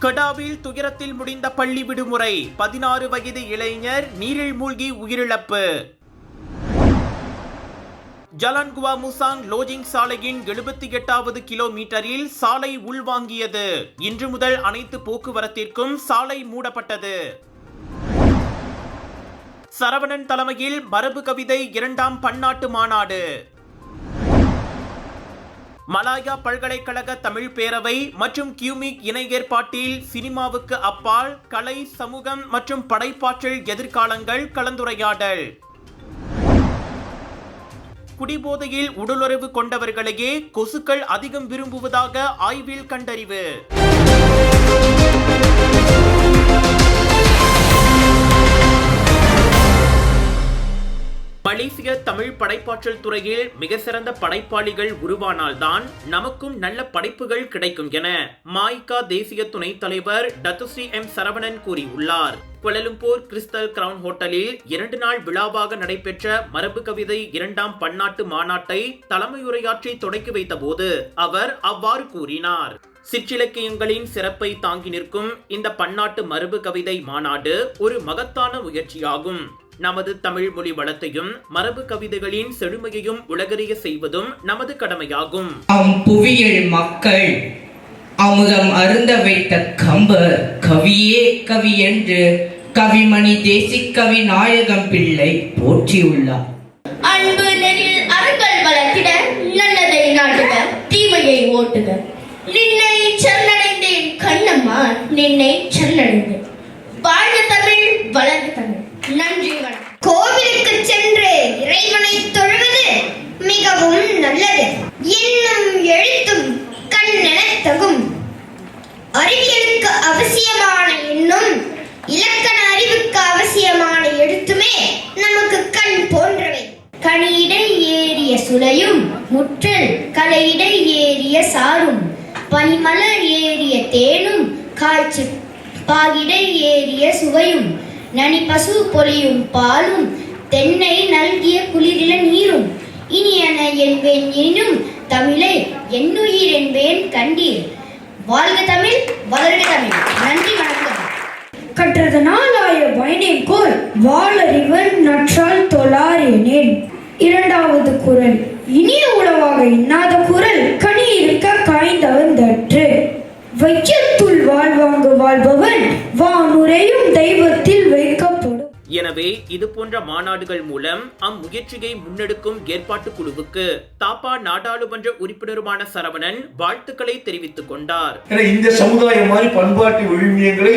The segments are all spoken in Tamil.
கடாவில் துயரத்தில் முடிந்த பள்ளி விடுமுறை. பதினாறு வயது இளைஞர் நீரில் மூழ்கி உயிரிழப்பு. ஜலான்குவா முசாங் லோஜிங் சாலையின் எழுபத்தி எட்டாவது கிலோமீட்டரில் சாலை உள்வாங்கியது. இன்று முதல் அனைத்து போக்குவரத்திற்கும் சாலை மூடப்பட்டது. சரவணன் தலைமையில் மரபு கவிதை இரண்டாம் பன்னாட்டு மாநாடு. மலாயா பல்கலைக்கழக தமிழ் பேரவை மற்றும் கியூமிக் இணை ஏற்பாட்டில் சினிமாவுக்கு அப்பால் கலை சமூகம் மற்றும் படைப்பாற்றல் எதிர்காலங்கள் கலந்துரையாடல். குடிபோதையில் உடலுறவு கொண்டவர்களையே கொசுக்கள் அதிகம் விரும்புவதாக ஆய்வில் கண்டறிவு. மலேசிய தமிழ் படைப்பாற்றல் துறையில் மிக சிறந்த படைப்பாளிகள் உருவானால்தான் நமக்கும் நல்ல படைப்புகள் கிடைக்கும் என மாய்கா தேசிய துணைத் தலைவர் டத்துஸ்ரீ எம் சரவணன் கூறியுள்ளார். குவலலும்பூர் கிறிஸ்டல் கிரவுன் ஹோட்டலில் இரண்டு நாள் விழாவாக நடைபெற்ற மரபு கவிதை இரண்டாம் பன்னாட்டு மாநாட்டை தலைமையுரையாற்றி தொடக்கி வைத்தபோது அவர் அவ்வாறு கூறினார். சிற்றிலக்கியங்களின் சிறப்பை தாங்கி நிற்கும் இந்த பன்னாட்டு மரபு கவிதை மாநாடு ஒரு மகத்தான முயற்சியாகும். நமது தமிழ் மொழி வளத்தையும் மரபு கவிதைகளின் செழுமையையும் உலகறிய செய்வதும் நமது கடமையாகும். அம் புவியில் மக்கள் அமுதம் அருந்த வைத்த கம்பர் கவியே கவி என்று கவிமணி தேசிக்கவி நாயகம் பிள்ளை போற்றியுள்ளார். அன்பு நெறில் அறங்கள் வளர்த்திட நல்லதை நாட்டுக தீமையை ஓட்டுக. நின்னை சரணடைந்தேன் கண்ணம்மா நின்னை சரணடைந்தேன். முற்றல் ஏறிய சாரும் பனிமலர் ஏறிய தேனும் காய்ச்சி பாகிடை ஏறிய சுவையும் நனி பசு பொலியும் பாலும் தென்னை நல்கிய குளிரில நீரும். இனியன என்பேன் எனினும் தமிழை என்னுயிர் என்பேன் கண்டீர். வாழ்க தமிழ் வளர்க தமிழ். நன்றி வணக்கம். கற்றதனாலாய பயனேன் கோல் வாழறிவர் நற்றால் தொழாரேனேன் இரண்டாவது குரல். இனிய உணவாக இன்னாத குரல் கனி இருக்க காய்ந்தவந்தற்று. வையத்துள் வாழ்வாங்கு வாழ்பவன் வானுரையும் தெய்வத்தில் வைக்கப்படும். எனவே இது போன்ற மாநாடுகள் மூலம் அம்முயற்சியை முன்னெடுக்கும் ஏற்பாட்டு குழுவுக்கு தாப்பா நாடாளுமன்ற உறுப்பினருமான சரவணன் வாழ்த்துக்களை தெரிவித்துக் கொண்டார். இந்த சமுதாயம் மாதிரி பண்பாட்டு விழுமியங்களை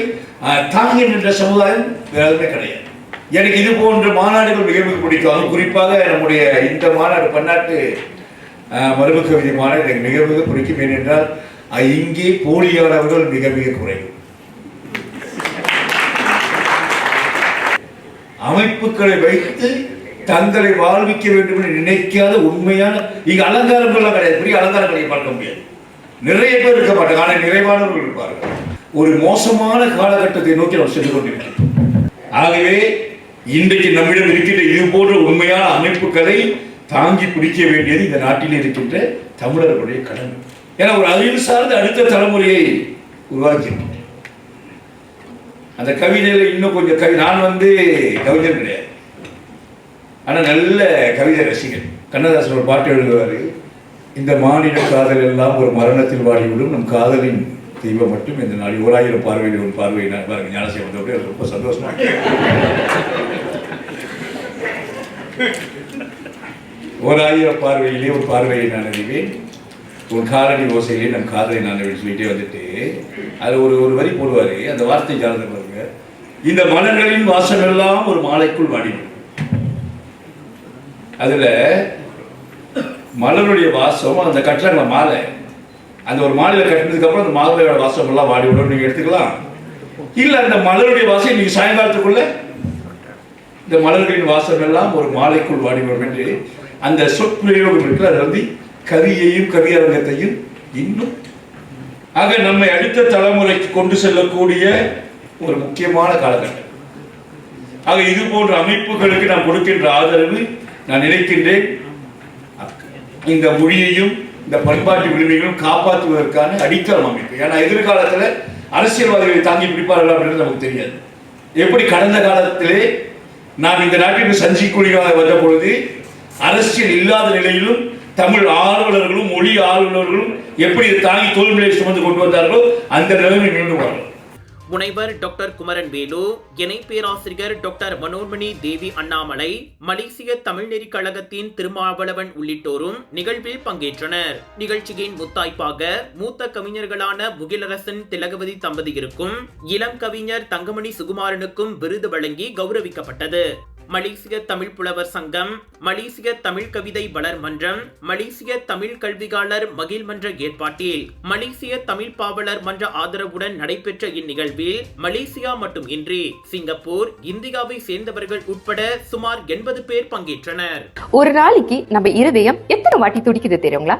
தாங்கி நின்ற சமுதாயம் வேற எதுவுமே கிடையாது. எனக்கு இது போன்ற மாநாடுகள் மிக மிக பிடிக்கும். அதுவும் குறிப்பாக நம்முடைய இந்த மாநாடு பன்னாட்டு அஹ், மரபு கவிதை மாநாடு எனக்கு மிக மிக பிடிக்கும். ஏனென்றால் இங்கே போலியானவர்கள் மிக மிக குறைவு. அமைப்புகளை வைத்து தங்களை வாழ்விக்க வேண்டும் என்று நினைக்காத உண்மையான இங்க அலங்காரங்கள்லாம் கிடையாது. பெரிய அலங்காரங்களை பார்க்க முடியாது. நிறைய பேர் இருக்க மாட்டாங்க. ஆனால் நிறைவானவர்கள் இருப்பார்கள். ஒரு மோசமான காலகட்டத்தை நோக்கி நாம் சென்று கொண்டிருக்கிறோம் ஆகவே இன்றைக்கு நம்மிடம் இருக்கின்ற இது போன்ற உண்மையான அமைப்புகளை தாங்கி பிடிக்க வேண்டியது இந்த நாட்டில் இருக்கின்ற தமிழர்களுடைய கடமை ஏன்னா ஒரு அறிவு சார்ந்த அடுத்த தலைமுறையை உருவாக்கி அந்த கவிதையில் இன்னும் கொஞ்சம் கவி நான் வந்து கவிஞர் கிடையாது. ஆனா நல்ல கவிதை ரசிகன். கண்ணதாசன் ஒரு பாட்டு எழுதுவார் இந்த மாநில காதல் எல்லாம் ஒரு மரணத்தில் வாடிவிடும். நம் காதலின் தெய்வம் மட்டும் இந்த நாள் ஓராயிரம் பார்வையில் ஒரு பார்வையினார் பாருங்க ஞானசேவன் ரொம்ப சந்தோஷமா ஒரு ஆயிரம் பார்வையிலே ஒரு பார்வையை நான் அறிவேன். உன் காலடி ஓசையிலே நம் காதலை நான் சொல்லிட்டே வந்துட்டு அது ஒரு ஒரு வரி போடுவாரு. அந்த வார்த்தை சார்ந்த பாருங்க. இந்த மலர்களின் வாசம் எல்லாம் ஒரு மாலைக்குள் வாடிவிடும் அதுல மலருடைய வாசம் அந்த கட்டுறாங்க மாலை அந்த ஒரு மாலையில கட்டினதுக்கு அப்புறம் அந்த மாலையோட வாசம் எல்லாம் வாடி விடும். நீங்க எடுத்துக்கலாம். இல்ல அந்த மலருடைய வாசம் நீங்க சாயங்காலத்துக்குள்ள இந்த மலர்களின் வாசம் எல்லாம் ஒரு மாலைக்குள் வாடி வரும் என்று அந்த சொற்பிரயோகம் இருக்கு அது வந்து கவியையும் கரியரங்கத்தையும் இன்னும் ஆக நம்மை அடுத்த தலைமுறைக்கு கொண்டு செல்லக்கூடிய ஒரு முக்கியமான காலகட்டம். ஆக இது போன்ற அமைப்புகளுக்கு நாம் கொடுக்கின்ற ஆதரவு நான் நினைக்கின்றேன். இந்த மொழியையும் இந்த பண்பாட்டு உரிமைகளும் காப்பாற்றுவதற்கான அடித்தளம் அமைப்பு. ஏன்னா எதிர்காலத்துல அரசியல்வாதிகளை தாங்கி பிடிப்பார்கள் அப்படின்றது நமக்கு தெரியாது. எப்படி கடந்த காலத்திலே நாம் இந்த நாட்டிற்கு சஞ்சிக்குடியாக வந்த பொழுது அரசியல் இல்லாத நிலையிலும் தமிழ் ஆர்வலர்களும் மொழி ஆர்வலர்களும் எப்படி தாங்கி தோல்வியை சுமந்து கொண்டு வந்தார்களோ அந்த நிலைமை மீண்டும் வரும். முனைவர் டாக்டர் குமரன் வேலு இணை பேராசிரியர் டாக்டர் மனோன்மணி தேவி அண்ணாமலை மலேசிய தமிழ்நெறி கழகத்தின் திருமாவளவன் உள்ளிட்டோரும் நிகழ்வில் பங்கேற்றனர். நிகழ்ச்சியின் முத்தாய்ப்பாக மூத்த கவிஞர்களான முகிலரசன் திலகவதி தம்பதியருக்கும் இளம் கவிஞர் தங்கமணி சுகுமாரனுக்கும் விருது வழங்கி கௌரவிக்கப்பட்டது. மலேசிய தமிழ் புலவர் சங்கம் மலேசிய தமிழ் கவிதை வளர் மன்றம் மலேசிய தமிழ் கல்வியாளர் மகிழ் மன்ற ஏற்பாட்டில் மலேசிய தமிழ் பாவலர் மன்ற ஆதரவுடன் நடைபெற்ற இந்நிகழ்வில் மலேசியா மட்டுமின்றி சிங்கப்பூர் இந்தியாவை சேர்ந்தவர்கள் உட்பட சுமார் எண்பது பேர் பங்கேற்றனர். ஒரு நாளைக்கு நம்ம இருதயம் எத்தனை வாட்டி துடிக்குது தெரியுங்களா?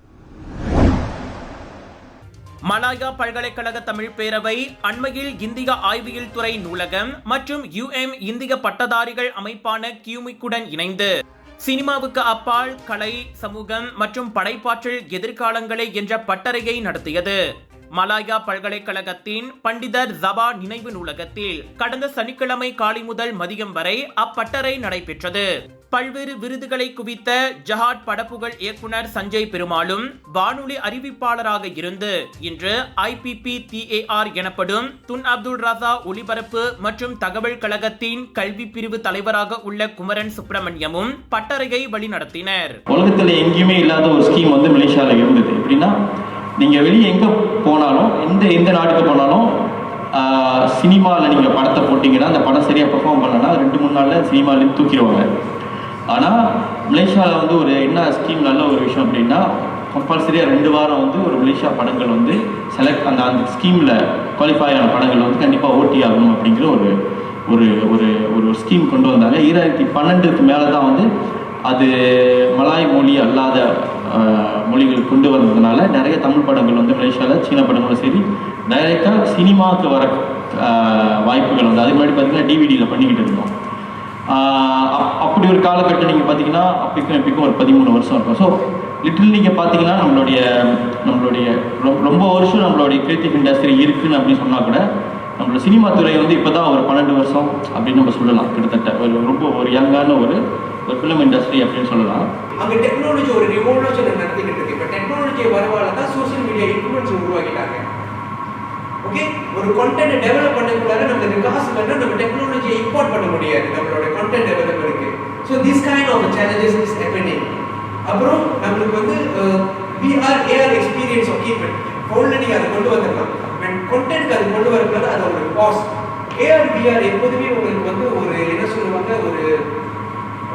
மலாயா பல்கலைக்கழக தமிழ் பேரவை அண்மையில் இந்திய ஆய்வியல் துறை நூலகம் மற்றும் யுஎம் இந்திய பட்டதாரிகள் அமைப்பான கியூமிக்குடன் இணைந்து. சினிமாவுக்கு அப்பால் கலை சமூகம் மற்றும் படைப்பாற்றல் எதிர்காலங்களே என்ற பட்டறையை நடத்தியது. மலாயா பல்கலைக்கழகத்தின் பண்டிதர் ஜபா நினைவு நூலகத்தில் கடந்த சனிக்கிழமை காலை முதல் மதியம் வரை அப்பட்டறை நடைபெற்றது. பல்வேறு விருதுகளை குவித்த ஜஹாட் படப்புகழ் இயக்குனர் சஞ்சய் பெருமாளும் வானொலி அறிவிப்பாளராக இருந்து இன்று ஐபிபி டிஏஆர் எனப்படும் துன் அப்துல் ராசா ஒலிபரப்பு மற்றும் தகவல் கழகத்தின் கல்வி பிரிவு தலைவராக உள்ள குமரன் சுப்பிரமணியமும் பட்டறையை வழிநடத்தினர். உலகத்தில் எங்கேயுமே இல்லாத ஒரு ஸ்கீம் வந்து மலேசியாவில் இருந்தது. எப்படின்னா நீங்கள் வெளியே எங்கே போனாலும் எந்த எந்த நாட்டுக்கு போனாலும் சினிமாவில் நீங்கள் படத்தை போட்டிங்கன்னா அந்த படம் சரியாக பெர்ஃபார்ம் பண்ணலன்னா ரெண்டு மூணு நாளில் சினிமாலேருந்து தூக்கிடுவாங்க. ஆனால் மலேசியாவில் வந்து ஒரு என்ன ஸ்கீம் நல்ல ஒரு விஷயம் அப்படின்னா கம்பல்சரியாக ரெண்டு வாரம் வந்து ஒரு மலேசியா படங்கள் வந்து செலக்ட் அந்த அந்த ஸ்கீமில் குவாலிஃபை ஆன படங்கள் வந்து கண்டிப்பாக ஓட்டி ஆகணும் அப்படிங்கிற ஒரு ஒரு ஒரு ஒரு ஸ்கீம் கொண்டு வந்தாங்க. ஈராயிரத்தி பன்னெண்டுக்கு மேலே தான் வந்து அது மலாய் மொழி அல்லாத மொழிகள் கொண்டு வந்ததுனால நிறைய தமிழ் படங்கள் வந்து மலேசியாவில் சீன படங்களும் சரி டைரெக்டாக சினிமாவுக்கு வர வாய்ப்புகள் வந்து அதுக்கு முன்னாடி பார்த்தீங்கன்னா டிவிடியில் பண்ணிக்கிட்டு இருந்தோம். அப்- அப்படி ஒரு காலகட்டம் நீங்கள் பார்த்தீங்கன்னா அப்பைக்கும் இப்பைக்கும் ஒரு பதிமூணு வருஷம் இருக்கும். ஸோ லிட்டில் நீங்கள் பார்த்தீங்கன்னா நம்மளுடைய நம்மளுடைய ரொம்ப வருஷம் நம்மளுடைய கிரியேட்டிவ் இண்டஸ்ட்ரி இருக்குன்னு அப்படின்னு சொன்னால் கூட நம்மளோட சினிமா துறை வந்து இப்போ தான் ஒரு பன்னெண்டு வருஷம் அப்படின்னு நம்ம சொல்லலாம். கிட்டத்தட்ட ஒரு ரொம்ப ஒரு யங்கான ஒரு ஒரு ஃபிலிம் இண்டஸ்ட்ரி அப்படின்னு சொல்லலாம். அங்கே டெக்னாலஜி ஒரு ரிவோல்யூஷன் நடத்திக்கிட்டு இருக்கு. இப்போ டெக்னாலஜி வரவால தான் சோஷியல் மீடியா இன்ஃப்ளூயன்ஸ் உருவாக்கிட்டாங்க ஓகே ஒரு கண்டென்ட் டெவலப் பண்ணக்குள்ளார நம்மளுக்கு காசு இல்லைன்னா நம்ம டெக்னாலஜியை இம்போர்ட் பண்ண முடியாது. நம்மளோட content டெவலப்பருக்கு so this kind of challenges is happening அப்புறம் நம்மளுக்கு வந்து PR AR experience of keep ஃபோனில் நீங்கள் அதை கொண்டு வந்துடலாம். பட் கண்டென்ட் அது கொண்டு வரக்கூடாது அது ஒரு காஸ்ட் ஏஆர் பிஆர் எப்போதுமே உங்களுக்கு வந்து ஒரு என்ன சொல்லுவாங்க ஒரு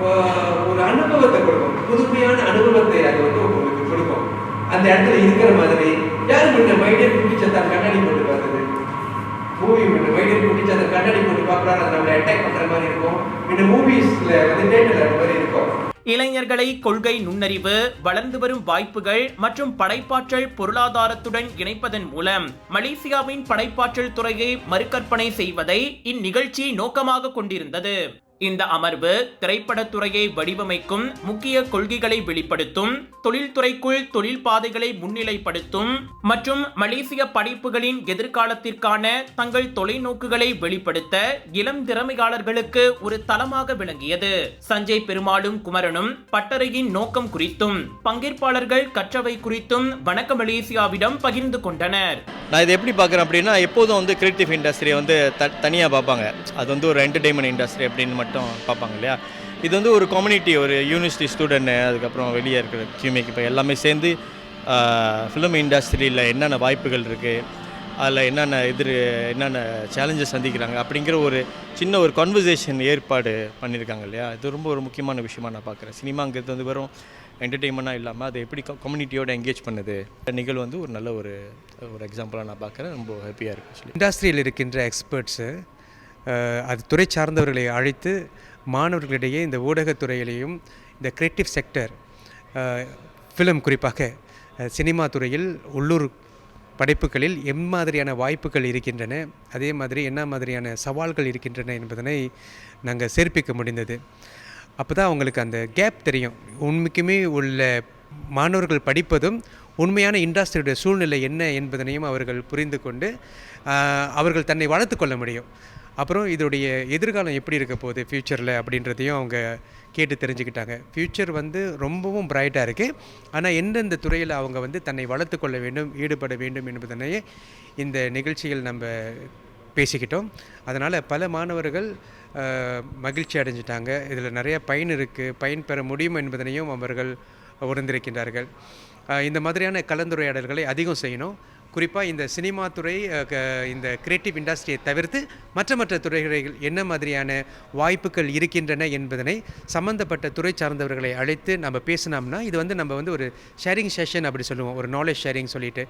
ஒரு அனுபவத்தை கொடுக்கும். புதுமையான அனுபவத்தை அது வந்து உங்களுக்கு கொடுக்கும். அந்த இடத்துல இருக்கிற மாதிரி யாரு முன்ன மைடியர் குட்டிச்சத்தா கண்ணாடி போட்டு பார்த்தது? மூவி முன்ன மைடியர் குட்டிச்சத்தா கண்ணாடி போட்டு பார்க்குறாரு அது நம்மளை அட்டாக் பண்ணுற மாதிரி இருக்கும். முன்ன மூவிஸ்ல வந்து தேட்டர்ல அந்த மாதிரி இருக்கும். இளைஞர்களை கொள்கை நுண்ணறிவு வளர்ந்து வரும் வாய்ப்புகள் மற்றும் படைப்பாற்றல் பொருளாதாரத்துடன் இணைப்பதன் மூலம் மலேசியாவின் படைப்பாற்றல் துறையை மறுகற்பனை செய்வதை இந்நிகழ்ச்சி நோக்கமாக கொண்டிருந்தது. இந்த அமர்வு திரைப்படத்துறையை வடிவமைக்கும் முக்கிய கொள்கைகளை வெளிப்படுத்தும் தொழில்துறைக்குள் தொழில் பாதைகளை முன்னிலைப்படுத்தும் மற்றும் மலேசிய படைப்புகளின் எதிர்காலத்திற்கான தங்கள் தொலைநோக்குகளை வெளிப்படுத்த இளம் திறமையாளர்களுக்கு ஒரு தளமாக விளங்கியது. சஞ்சய் பெருமாளும் குமரனும் பட்டறையின் நோக்கம் குறித்தும் பங்கேற்பாளர்கள் கற்றவை குறித்தும் வணக்க மலேசியாவிடம் பகிர்ந்து கொண்டனர். நான் இதை எப்படி பார்க்குறேன் அப்படின்னா எப்போதும் வந்து கிரியேட்டிவ் இண்டஸ்ட்ரியை வந்து த தனியாக பார்ப்பாங்க. அது வந்து ஒரு என்டர்டெயின்மெண்ட் இண்டஸ்ட்ரி அப்படின்னு மட்டும் பார்ப்பாங்க இல்லையா? இது வந்து ஒரு கம்யூனிட்டி ஒரு யூனிவர்சிட்டி ஸ்டூடெண்ட்டு அதுக்கப்புறம் வெளியே இருக்கிற கியூமிக்கு இப்போ எல்லாமே சேர்ந்து ஃபிலிம் இண்டஸ்ட்ரியில் என்னென்ன வாய்ப்புகள் இருக்குது அதில் என்னென்ன எதிர் என்னென்ன சேலஞ்சஸ் சந்திக்கிறாங்க? அப்படிங்கிற ஒரு சின்ன ஒரு கான்வர்சேஷன் ஏற்பாடு பண்ணியிருக்காங்க இல்லையா? இது ரொம்ப ஒரு முக்கியமான விஷயமா நான் பார்க்குறேன். சினிமாங்கிறது வந்து வெறும் என்டர்டெயின்மெண்ட்டாக இல்லாமல் அதை எப்படி கம்யூனிட்டியோட என்கேஜ் பண்ணுது? இந்த நிகழ்வு வந்து ஒரு நல்ல ஒரு ஒரு எக்ஸாம்பிளாக நான் பார்க்குறேன். ரொம்ப ஹாப்பியாக இருக்குது இண்டஸ்ட்ரியில் இருக்கின்ற எக்ஸ்பர்ட்ஸு அது துறை சார்ந்தவர்களை அழைத்து மாணவர்களிடையே இந்த ஊடகத்துறையிலையும் இந்த கிரியேட்டிவ் செக்டர் ஃபிலிம் குறிப்பாக சினிமா துறையில் உள்ளூர் படைப்புகளில் எம்மாதிரியான வாய்ப்புகள் இருக்கின்றன அதே மாதிரி என்ன மாதிரியான சவால்கள் இருக்கின்றன என்பதனை நாங்கள் சேர்ப்பிக்க முடிந்தது. அப்போ தான் அவங்களுக்கு அந்த கேப் தெரியும். உண்மைக்குமே உள்ள மாணவர்கள் படிப்பதும் உண்மையான இண்டஸ்ட்ரியுடைய சூழ்நிலை என்ன என்பதனையும் அவர்கள் புரிந்து கொண்டு அவர்கள் தன்னை வளர்த்து கொள்ள முடியும். அப்புறம் இதோடைய எதிர்காலம் எப்படி இருக்க போகுது ஃப்யூச்சரில் அப்படின்றதையும் அவங்க கேட்டு தெரிஞ்சுக்கிட்டாங்க. ஃப்யூச்சர் வந்து ரொம்பவும் பிரைட்டாக இருக்குது ஆனால் எந்தெந்த துறையில் அவங்க வந்து தன்னை வளர்த்து கொள்ள வேண்டும் ஈடுபட வேண்டும் என்பதனையே இந்த நிகழ்ச்சியில் நம்ம பேசிக்கிட்டோம். அதனால் பல மாணவர்கள் மகிழ்ச்சி அடைஞ்சிட்டாங்க. இதில் நிறைய பயன் இருக்குது பயன் பெற முடியும் என்பதனையும் அவர்கள் உணர்ந்திருக்கின்றார்கள். இந்த மாதிரியான கலந்துரையாடல்களை அதிகம் செய்யணும். குறிப்பாக இந்த சினிமா துறை க- இந்த கிரியேட்டிவ் இண்டஸ்ட்ரியை தவிர்த்து மற்ற மற்ற துறைகளில் என்ன மாதிரியான வாய்ப்புகள் இருக்கின்றன என்பதனை சம்மந்தப்பட்ட துறை சார்ந்தவர்களை அழைத்து நம்ம பேசினோம்னா இது வந்து நம்ம வந்து ஒரு ஷேரிங் செஷன் அப்படி சொல்லுவோம் ஒரு நாலேஜ் ஷேரிங் சொல்லிட்டு.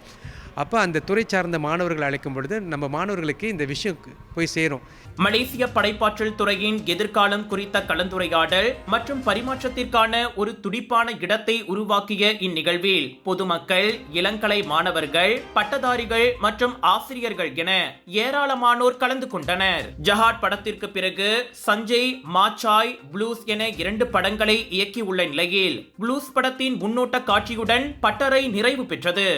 அப்போ அந்த துறை சார்ந்த மாணவர்கள் அழைக்கும் பொழுது நம்ம மாணவர்களுக்கு இந்த விஷயம் போய் சேரும். மலேசிய படைப்பாற்றல் துறையின் எதிர்காலம் குறித்த கலந்துரையாடல் மற்றும் பரிமாற்றத்திற்கான ஒரு துடிப்பான இடத்தை உருவாக்கிய இந்நிகழ்வில் பொதுமக்கள் இளங்கலை மாணவர்கள் பட்ட பட்டதாரிகள் மற்றும் ஆசிரியர்கள் என ஏராளமானோர் கலந்து கொண்டனர். ஜஹாட் படத்திற்கு பிறகு சஞ்சய் மாச்சாய் ப்ளூஸ் என இரண்டு படங்களை இயக்கியுள்ள நிலையில் ப்ளூஸ் படத்தின் முன்னோட்ட காட்சியுடன் பட்டறை நிறைவு பெற்றது.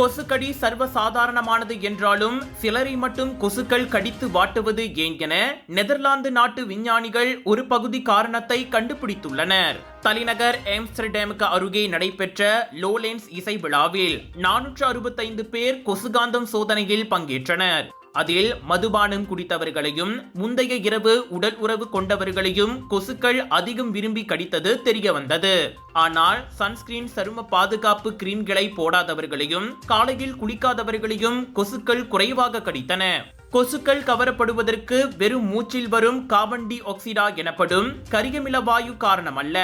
கொசுக்கடி சர்வசாதாரணமானது என்றாலும் சிலரை மட்டும் கொசுக்கள் கடித்து வாட்டுவது ஏன் என நெதர்லாந்து நாட்டு விஞ்ஞானிகள் ஒரு பகுதி காரணத்தை கண்டுபிடித்துள்ளனர். தலைநகர் ஆம்ஸ்டர்டேமுக்கு அருகே நடைபெற்ற லோலேன்ஸ் இசை விழாவில் நானூற்று அறுபத்தைந்து பேர் கொசுகாந்தம் சோதனையில் பங்கேற்றனர். அதில் மதுபானம் குடித்தவர்களையும் முந்தைய இரவு உடல் உறவு கொண்டவர்களையும் கொசுக்கள் அதிகம் விரும்பி கடித்தது தெரிய வந்தது. ஆனால் சன்ஸ்கிரீன் சரும பாதுகாப்பு கிரீம்களை போடாதவர்களையும் காலையில் குளிக்காதவர்களையும் கொசுக்கள் குறைவாக கடித்தன. கொசுக்கள் கவரப்படுவதற்கு வெறும் மூச்சில் வரும் கார்பன் டி ஆக்சைடா எனப்படும் கரியமில வாயு காரணமல்ல.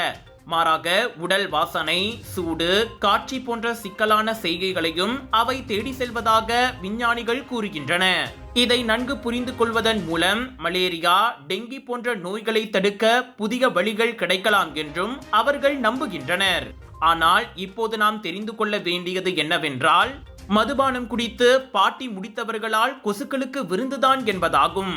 மாறாக உடல் வாசனை சூடு காட்சி போன்ற சிக்கலான செய்கைகளையும் அவை தேடி செல்வதாக விஞ்ஞானிகள் கூறுகின்றன. இதை நன்கு புரிந்து கொள்வதன் மூலம் மலேரியா டெங்கி போன்ற நோய்களை தடுக்க புதிய வழிகள் கிடைக்கலாம் என்றும் அவர்கள் நம்புகின்றனர். ஆனால் இப்போது நாம் தெரிந்து கொள்ள வேண்டியது என்னவென்றால் மதுபானம் குடித்து பாட்டி முடித்தவர்களால் கொசுக்களுக்கு விருந்துதான் என்பதாகும்.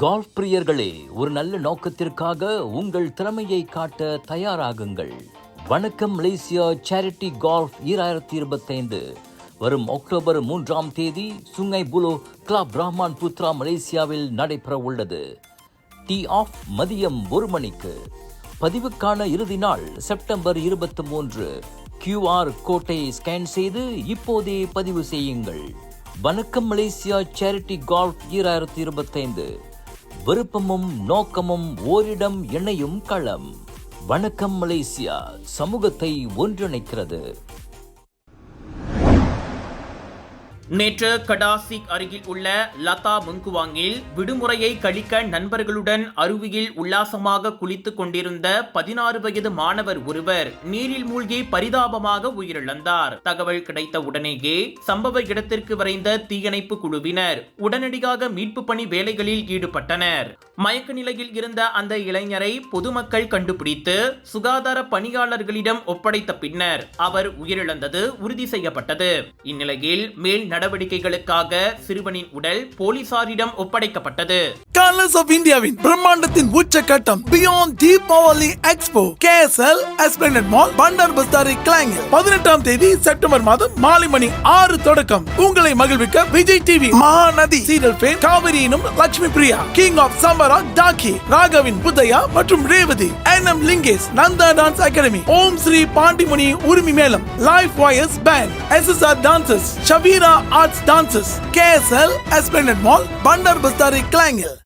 கால்ஃப் பிரியர்களே ஒரு நல்ல நோக்கத்திற்காக உங்கள் திறமையை காட்ட தயாராகுங்கள். வணக்கம் மலேசியா சேரிட்டி கால்ஃப் ஈராயிரத்தி இருபத்தைந்து. வரும் அக்டோபர் மூன்றாம் தேதி Sungai Buloh club Rahman Putra மலேசியாவில் நடைபெற உள்ளது. டீ ஆஃப் மதியம் ஒரு மணிக்கு. பதிவுக்கான இறுதி நாள் செப்டம்பர் இருபத்தி மூன்று. கியூஆர் கோட்டை ஸ்கேன் செய்து இப்போதே பதிவு செய்யுங்கள். வணக்கம் மலேசியா சேரிட்டி கால்ஃப் ஈராயிரத்தி இருபத்தைந்து. விருப்பமும் நோக்கமும் ஓரிடம் இணையும் களம். வணக்கம் மலேசியா சமூகத்தை ஒன்றிணைக்கிறது. நேற்று கடாசிக் அருகில் உள்ள லதா முங்குவாங்கில் விடுமுறையை கழிக்க நண்பர்களுடன் அருவியில் உல்லாசமாக குளித்துக் கொண்டிருந்த பதினாறு வயது மாணவர் ஒருவர் நீரில் மூழ்கி பரிதாபமாக உயிரிழந்தார். தகவல் கிடைத்த உடனேயே சம்பவ இடத்திற்கு விரைந்த தீயணைப்பு குழுவினர் உடனடியாக மீட்பு பணி வேலைகளில் ஈடுபட்டனர். மயக்க நிலையில் இருந்த அந்த இளைஞரை பொதுமக்கள் கண்டுபிடித்து சுகாதார பணியாளர்களிடம் ஒப்படைத்த பின்னர் அவர் உயிரிழந்தது உறுதி செய்யப்பட்டது. இந்நிலையில் மேல் நடவடிக்கைகளுக்காக சிறுவனின் உடல் போலீசாரிடம் ஒப்படைக்கப்பட்டது. கலர்ஸ் ஆஃப் இந்தியாவின் பிரம்மாண்டத்தின் உச்சக்கட்டம் beyond Deepavali expo KSL Esplanade mall Bandar Bestari கிளாங்கில் பதினெட்டாம் தேதி செப்டம்பர் மாதம் மாலை மணி ஆறு தொடக்கம். உங்களை மகிழ்விக்க Vijay TV Mahanadhi serial fame Kaveri Lakshmi Priya king of சம்பரா டாக்கி ராகவின் புத்தையா மற்றும் Revathi N M Lingesh Nandha dance academy Om Sri Pandimuni உரிமை மேளம் life wires band S S R dances Shabeera arts dances KSL Esplanade mall Bandar Bestari கிளாங்கில்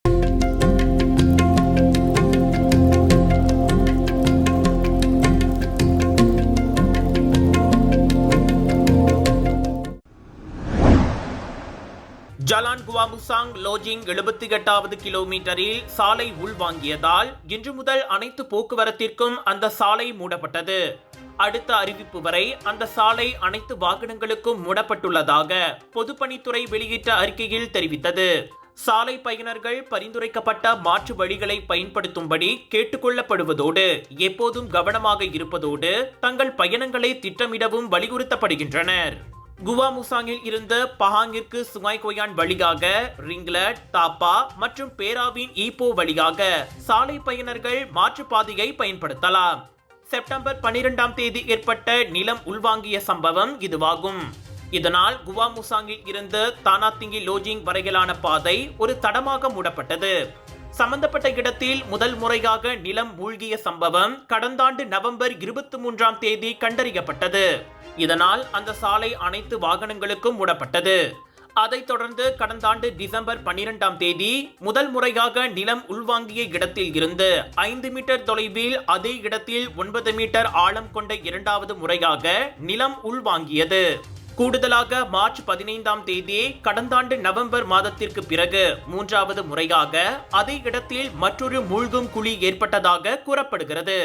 Jalan Lojing எழுபத்தி எட்டாவது கிலோமீட்டரில் சாலை உள்வாங்கியதால் இன்று முதல் அனைத்து போக்குவரத்திற்கும் அந்த சாலை மூடப்பட்டது. அடுத்த அறிவிப்பு வரை அந்த சாலை அனைத்து வாகனங்களுக்கும் மூடப்பட்டுள்ளதாக பொதுப்பணித்துறை வெளியிட்ட அறிக்கையில் தெரிவித்தது. சாலை பயனர்கள் பரிந்துரைக்கப்பட்ட மாற்று வழிகளை பயன்படுத்தும்படி கேட்டுக்கொள்ளப்படுவதோடு எப்போதும் கவனமாக இருப்பதோடு தங்கள் பயணங்களை திட்டமிடவும் வலியுறுத்தப்படுகின்றனர். குவாமுசாங்கில் இருந்து பஹாங்கிற்கு சுங்காய் கொயான் வழியாக ரிங்லட் தாப்பா மற்றும் பேராவின் ஈப்போ வழியாக சாலை பயனர்கள் மாற்றுப்பாதையை பயன்படுத்தலாம். செப்டம்பர் பனிரெண்டாம் தேதி ஏற்பட்ட நிலம் உள்வாங்கிய சம்பவம் இதுவாகும். இதனால் குவாமுசாங்கில் இருந்து தானாத்திங்கி லோஜிங் வரையிலான பாதை ஒரு தடமாக மூடப்பட்டது. சம்பந்தப்பட்ட இடத்தில் முதல் முறையாக நிலம் மூழ்கிய சம்பவம் கடந்த ஆண்டு நவம்பர் இருபத்தி மூன்றாம் தேதி கண்டறியப்பட்டது. இதனால் அந்த சாலை அனைத்து வாகனங்களுக்கும் மூடப்பட்டது. அதைத் தொடர்ந்து கடந்த ஆண்டு டிசம்பர் பன்னிரெண்டாம் தேதி முதல் முறையாக நிலம் உள்வாங்கிய இடத்தில் இருந்து ஐந்து மீட்டர் தொலைவில் அதே இடத்தில் ஒன்பது மீட்டர் ஆழம் கொண்ட இரண்டாவது முறையாக நிலம் உள்வாங்கியது. கூடுதலாக மார்ச் பதினைந்தாம் தேதி கடந்த ஆண்டு நவம்பர் மாதத்திற்கு பிறகு மூன்றாவது முறையாக அதே இடத்தில் மற்றொரு மூழ்கும் குழி ஏற்பட்டதாக கூறப்படுகிறது.